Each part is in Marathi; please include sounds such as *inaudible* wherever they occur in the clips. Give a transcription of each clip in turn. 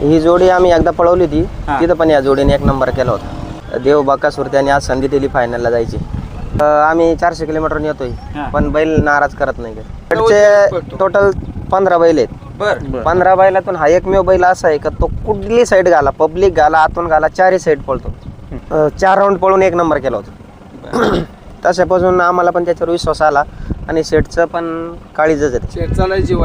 ही जोडी आम्ही एकदा पळवली होती. हा. तिथं पण या जोडीने एक नंबर केला होता. देव बाकासूर त्याने आज संधी दिली फायनलला जायची. अं, आम्ही चारशे किलोमीटर येतोय. हा. पण बैल नाराज करत नाही पळतो. चे टोटल पंधरा बैल आहेत. बर. पंधरा बैलातून हा एकमेव बैल असा आहे का तो कुठली साईड घाला? पब्लिक घाला आतून घाला चारही साईड पळतो. अं, चार राऊंड पळून एक नंबर केला होता. *clears throat* तशापासून आम्हाला पण त्याच्यावर विश्वास आला आणि शेटचं पण काळीजच आहे. शेट चालाय जीव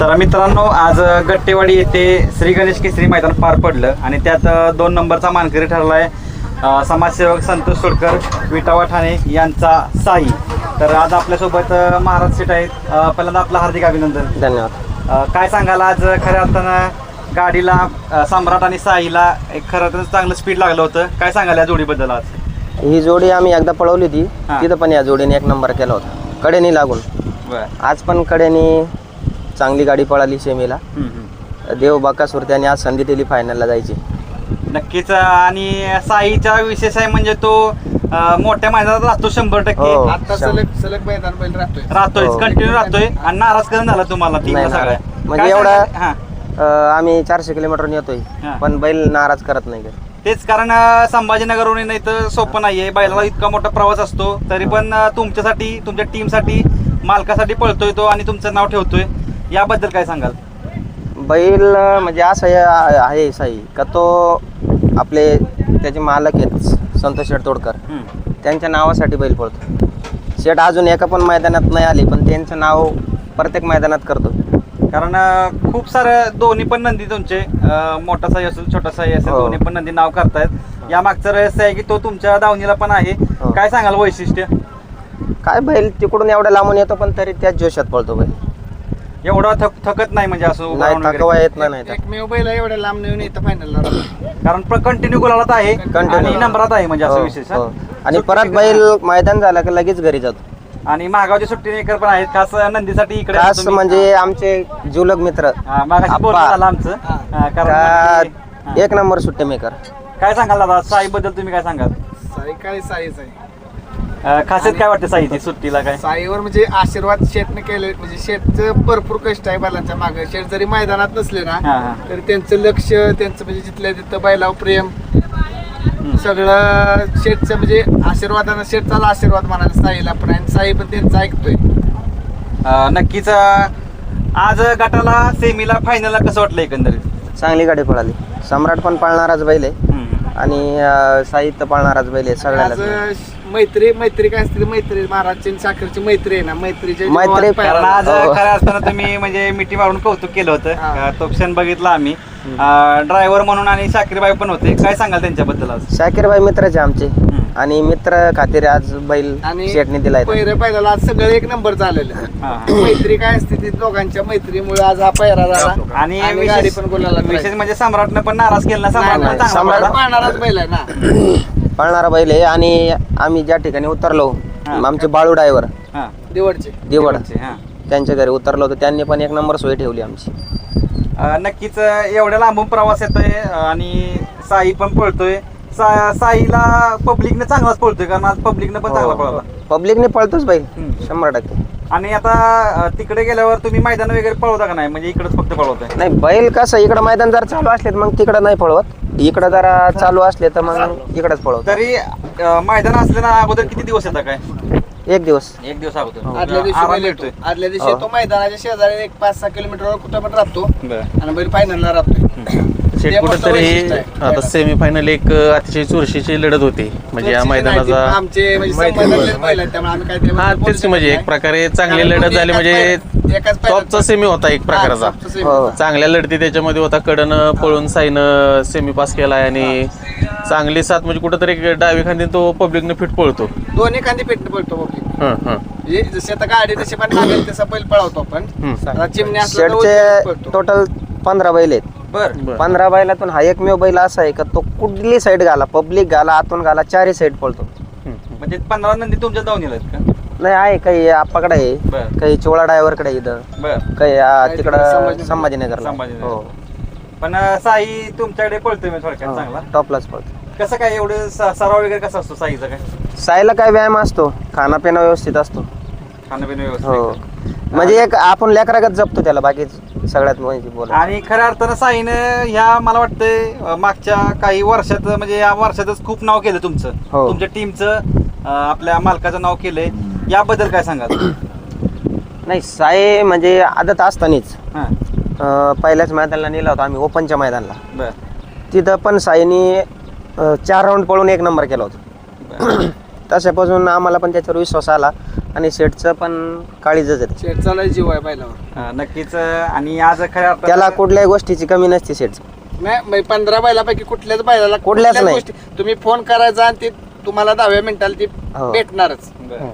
तर मित्रांनो आज गट्टेवाडी येथे श्री गणेश केसरी मैदान पार पडलं आणि त्यात दोन नंबरचा मानकरी ठरलाय अ, समाजसेवक संतोष सोडकर विटावा ठाणे यांचा साई. तर आज आपल्यासोबत महाराज सेट आहेत. पहिल्यांदा आपलं हार्दिक अभिनंदन. धन्यवाद. काय सांगाल आज खऱ्या अर्थानं गाडीला सम्राट आणि साईला एक खरं तर चांगलं स्पीड लागलं होतं. काय सांगाल या जोडीबद्दल आज? ही जोडी आम्ही एकदा पळवली होती. तिथं पण या जोडीने एक नंबर केला होता. कडेनी लागून. आज पण कडेनी चांगली गाडी पळाली सेमीला. देव बाकासूर त्याने आज संधी दिली फायनलला जायची. नक्कीच आणि साईचा विशेष आहे म्हणजे तो अ, मोठ्या मैदानात राहतो शंभर टक्के. हो. आता सलग सलग मैदान बैल राहतोय. राहतोय हो. कंटिन्यू राहतोय. आणि नाराज करून झाला तुम्हाला टीमला नाही सगळ्या? नाराज. म्हणजे काय एवढा- सांगाल? हा. अं, आम्ही चारशे किलोमीटर येतोय. हा. पण बैल नाराज करत नाही. तेच कारण अ, संभाजीनगरहून नाही तर सोपं नाहीये. बैलाला इतका मोठा प्रवास असतो. तरी पण अ, तुमच्यासाठी तुमच्या टीमसाठी मालकासाठी पळतोय तो आणि तुमचं नाव ठेवतोय. याबद्दल काय सांगाल? बैल म्हणजे असं हे आहे आहे साई का तो आपले त्याचे मालक आहेत संतोष शेठ तोडकर हम्म. त्यांच्या नावासाठी बैल पळतो. शेठ अजून एका पण मैदानात नाही आले पण त्यांचं नाव प्रत्येक मैदानात करतो. कारण अ, खूप सारं दोन्ही पण नंदी तुमचे अ, मोठा साई असेल छोटा साई असेल हो. दोन्ही पण नंदी नाव करतायत. या मागचं रहस्य आहे की तो तुमच्या दावणीला पण आहे. हो. काय सांगाल वैशिष्ट्य? काय बैल तिकडून एवढ्या लांबून येतो पण तरी त्याच जोशात पळतो बैल. एवढा थक थकत नाही म्हणजे असं उभं नाही राहून वगैरे. थकवा येत नाही नाही एकमेव बैल आहे एवढ्या लांब नेऊन इथं फायनलला कारण कंटिन्यू गुलालात आहे Continue. आणि नंबरात आहे म्हणजे असं हो, विशेष हा? हो. आणि सुट्टी परत बैल मैदान झालं की लगेच घरी जातो आणि मागावचे सुट्टी मेकर पण आहेत खास नंदीसाठी इकडे खास तुम्ही- म्हणजे आमचे जुलग मित्र हा, मागाशी बोलणं आप्पा. झालं आमचं हा, कारण का एक नंबर सुट्टे मेकर. काय सांगाल दादा साई बद्दल तुम्ही काय सांगाल साई काय साईच आहे अं, खासियत काय वाटते साईची सुट्टीला काय? साईवर म्हणजे आशीर्वाद शेटने केले म्हणजे शेटचं भरपूर कष्ट आहे बैलांच्या मागे. शेट जरी मैदानात नसले ना हा. तरी त्यांचं लक्ष त्यांचं म्हणजे जिथल्या तिथं बैलावर प्रेम सगळं शेटचं म्हणजे आशीर्वादानं शेटचाच आशीर्वाद म्हणाला साईला पण. आणि साई पण त्यांचं ऐकतोय. अं, नक्कीच अं, आज गटाला सेमीला फायनलला कसं वाटलं एकंदरीत? चांगली गाडी पळाली. सम्राट पण पाळणाराच बैल आहे. हम्म. आणि अं, साहित्य पाळणाराच बैल आहे सगळ्याला मैत्री मैत्री काय असते ती? मैत्री महाराजची आणि साखरची मैत्री आहे ना. मैत्रीच्या मैत्री- जीवावर पाय कारण आज हो. खरं असताना *laughs* तुम्ही म्हणजे मिठी मारून कौतुक केलं होतं. हा. अं, तो क्षण बघितला आम्ही. ड्रायव्हर म्हणून आणि शाकीरबाई पण होते. काय सांगाल त्यांच्याबद्दल आज? शाकीरबाई मित्रच आहे आमचे. आणि मित्र खातीर आज बैल आणि शेटने दिलाय पहिल्याला आज सगळं एक नंबर झालेलं. मैत्री काय असते ती दोघांच्या मैत्रीमुळे आज हा पैरा झाला. आणि गाडी विशेष पण गुलाला विशेष म्हणजे सम्राटनं पण नाराज केला ना नाही, सम्राट चांगला पळाला. पाळणाराच बैल आहे ना. *clears throat* पाळणारा बैल आहे आणि आम्ही ज्या ठिकाणी उतरलो हा. आमचे बाळू ड्रायव्हर हा. देवडचे. दिवड. हा. त्यांच्या घरी उतरलो होतो. त्यांनी पण एक नंबर सोय ठेवली आमची. अं, नक्कीच अं, एवढ्या लांबून प्रवास येतोय अं, आणि साई पण पळतोय. सा- साईला पब्लिकने चांगलाच पळतोय कारण आज पब्लिकने पण चांगला पळाला. पब्लिकने पळतोच बैल हम्म. शंभर टक्के. आणि आता अं, तिकडे गेल्यावर तुम्ही मैदान वगैरे पळवता का नाही? म्हणजे इकडेच फक्त पळवताय. नाही बैल कसं इकडं मैदान जर चालू असले तर मग तिकडं नाही पळवत. इकडं जरा चालू असले तर मग इकडंच पळवत. तरी अं, मैदान असले ना अगोदर किती दिवस येतात काय? एक दिवस. एक दिवस अगोदर. आदल्या दिवशी आराम बैल येतो भेटतोय आदल्या दिवशी हो. तो मैदानाच्या शेजारी एक पाच सहा किलोमीटरवर कुठं पण राहतो बरं. आणि बैल फायनलला राहतोय. शेट कुठंतरी. आता सेमीफायनल एक अतिशय चुरशीची लढत होती म्हणजे या मैदानाचा आमचे म्हणजे संबंधातले बैल आहेत त्यामुळे आम्ही काहीतरी हा बोलू तेच म्हणजे एक प्रकारे. चांगली कारण लढत झाली एकाच म्हणजे पाय- एकाच पायात- टॉपचा सेमी होता एक प्रकारचा टॉपचा semi हो. होता. चांगल्या लढती त्याच्यामध्ये होता कडनं पळून साईनं सेमी पास केलाय आणि चांगली साथ म्हणजे कुठंतरी एक डावी खांदी तो पब्लिकने फिट पळतो दोन्ही खांदी पेटणं पळतो हं, हं. म्हणजे जशी आता गाडी तशी पण लागेल तसा बैल पळवतो आपण हम्म. आता चिमणी असलं तर शेटचे उलटी पळतो. टोटल पंधरा बैल आहेत बर. पंधरा बैलातून हा एकमेव बैल असा आहे का तो कुठली साईड घाला? पब्लिक घाला आतून घाला चारही साईड पळतो. म्हणजे पंधरा नंदी तुमच्या जाऊन येतात का? नाही आहे काही आपाकडे आहे. काही चोळा ड्रायव्हरकडे इथं. बर. काही आ, तिकडं संभाजीनगर. संभाजीनगरला. संभाजीनगर. हो. पण अं, साई तुमच्याकडे पळतोय मी थोडक्यात चांगला. टॉपलाच पळतो. कसं काय एवढं स- सराव वगैरे कसा असतो साईचा काय? साईला काय व्यायाम असतो. खानापिना व्यवस्थित असतो. खाणं व्यवस्थित हो? म्हणजे एक आपण लेकरागत जपतो त्याला बाकी सगळ्यात म्हणजे बोला आणि खऱ्या अर्थानं साईनं ह्या मला वाटतंय मागच्या काही वर्षात म्हणजे या वर्षातच खूप नाव केलं तुमचं. हो. तुमच्या टीमचं आपल्या मालकाचं नाव केलंय. याबद्दल काय सांगाल? नाही साई म्हणजे आदत असतानाच हां. अं, पहिल्याच मैदानाला नेला होता आम्ही ओपनच्या मैदानाला. बर. तिथं पण साईनी अं, चार राऊंड पळून एक नंबर केला होता. तशापासून आम्हाला पण त्याच्यावर विश्वास आला. आणि शेटचं पण काळीजच आहे शेटचा लय जीव आहे बैलावर नक्कीच आणि आज खऱ्या अर्थानं त्याला कुठल्याही गोष्टीची कमी नसते शेटची नाही म्हणजे पंधरा बैलापैकी कुठल्याच बैलाला कुठल्याच नाही. गोष्टी तुम्ही फोन करायचा आणि ते तुम्हाला दहाव्या मिनिटाला ती हो. भेटणारच बरं.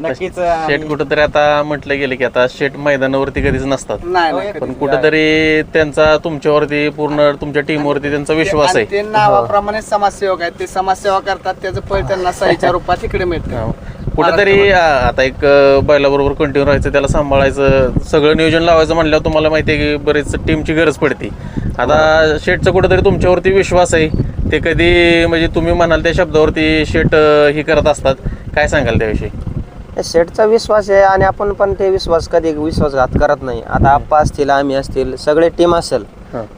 नक्कीच शेट कुठंतरी आता म्हटलं गेलं की आता शेट मैदानावरती कधीच नसतात. नाही नाही. पण कुठंतरी त्यांचा तुमच्यावरती पूर्ण तुमच्या टीमवरती त्यांचा विश्वास आणि आहे. ते नावाप्रमाणे समाजसेवक आहेत. ते समाजसेवा करतात त्याचं फळ त्यांना साईच्या रूपात इकडे मिळतं. कुठेतरी आता एक अ, बैलाबरोबर कंटिन्यू राहायचं त्याला सांभाळायचं सगळं नियोजन लावायचं म्हणल्यावर तुम्हाला माहिती आहे की बरेच टीमची गरज पडते. आता शेटचा कुठेतरी तुमच्यावरती विश्वास आहे. ते कधी म्हणजे तुम्ही म्हणाल त्या शब्दावरती शेट अ, ही करत असतात. काय सांगाल त्याविषयी? शेटचा विश्वास आहे आणि आपण पण ते विश्वास कधी विश्वासघात करत नाही. आता आप्पा असतील आम्ही असतील सगळे टीम असेल.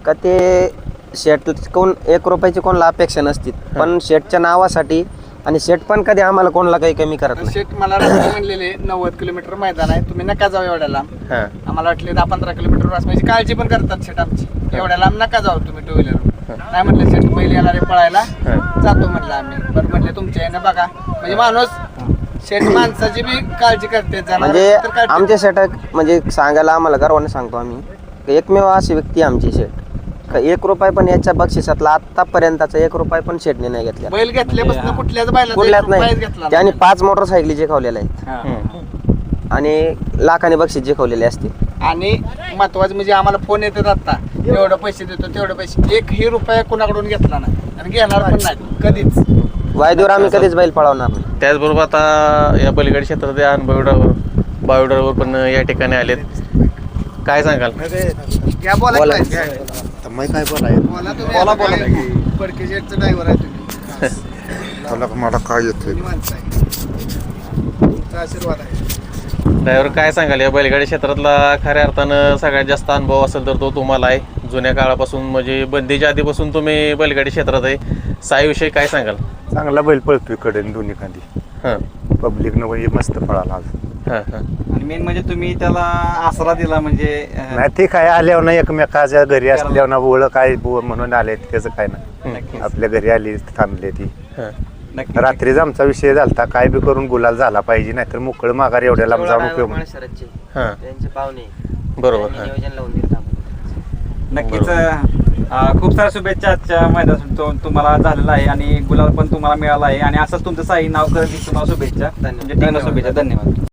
का ते शेट कोण एक रुपयाची कोणाला अपेक्षा नसती पण शेटच्या नावासाठी आणि शेट पण कधी आम्हाला कोणाला काही कमी करत नाही. शेट मला म्हणलेले नव्वद किलोमीटर मैदान आहे तुम्ही नका जाऊ एवढ्या लांब हां. आम्हाला वाटले दहा पंधरा किलोमीटर म्हणजे काळजी पण करतात शेट आमची. एवढ्या लांब नका जाऊ तुम्ही टू व्हीलर नाही म्हणले शेट पहिले येणारे पळायला. जातो म्हणलं आम्ही. पण म्हणले तुमच्या यानं बघा. म्हणजे माणूस शेट माणसाची बी काळजी करते म्हणजे जनावरांची तर काळजी- आमच्या शेट म्हणजे सांगायला आम्हाला गर्वाने सांगतो आम्ही की एकमेव अशी व्यक्ती आहे आमची शेट का एक रुपये पण याच्या बक्षिसातला आतापर्यंतचा एक रुपये पण शेटने नाही घेतला बैल घेतल्यापासून कुठल्याच बैला कुठल्याच नाही. घेतला त्याने पाच मोटरसायकली जिंकवलेल्या आहेत. हां. आणि लाखाने बक्षीस जिंकवलेले असतील आणि महत्वाचं म्हणजे आम्हाला फोन येतात आता. एवढं पैसे देतो तेवढे पैसे. एकही रुपया कुणाकडून घेतला नाही. आणि घेणार पण नाही. कधीच. वायदूर आम्ही कधीच बैल पळवणार नाही. त्याचबरोबर आता या पलीकडे क्षेत्रात अनुभवी ड्रायव्हर बायोड्रायव्हर पण या ठिकाणी आलेत. काय सांगाल? या बोला बोला. की काय? मैं काय बोलाय बोला तुम्ही. बोला, आता बोला. काय फडके शेटचं ड्रायव्हर आहे तुम्ही. मला मला काय येतोय? तुम्ही माणसं आहे तुमचा आशीर्वाद आहे. ड्रायव्हर काय सांगाल? या बैलगाडी क्षेत्रातला खऱ्या अर्थानं सगळ्यात जास्त अनुभव असेल तर तो तुम्हाला आहे. जुन्या काळापासून म्हणजे बंदीच्या आधीपासून तुम्ही बैलगाडी क्षेत्रात आहे. साईविषयी काय सांगाल? चांगला बैल पळतोय कडेन दोन्ही खांदी. हां. पब्लिक न मस्त पळाला आज. हां हां. आणि मेन म्हणजे तुम्ही त्याला आसरा दिला म्हणजे अं, नाही ते काय आल्यावर ना एकमेकाच्या घरी असल्यावर ना ओळख काय बुवा म्हणून आले त्याचं काय ना आपल्या घरी आली थांबले ती. हां. नक्की रात्रीच आमचा विषय झालता काय बी करून गुलाल झाला पाहिजे नाहीतर मोकळ माघार एवढ्या लांब जाऊन उपयोग नाही. हां. त्यांचे पाहुणे. बरोबर त्यांनी हां. नियोजन लावून दिलं आम्हाला. नक्कीच अं, खूप साऱ्या शुभेच्छा आजच्या मैदानासाठी तो- तुम्हाला झालेला आहे आणि गुलाल पण तुम्हाला मिळाला आहे. आणि असंच तुमचं साई नाव करत तुम्हाला शुभेच्छा. धन्यवाद. टीमला शुभेच्छा. धन्यवाद.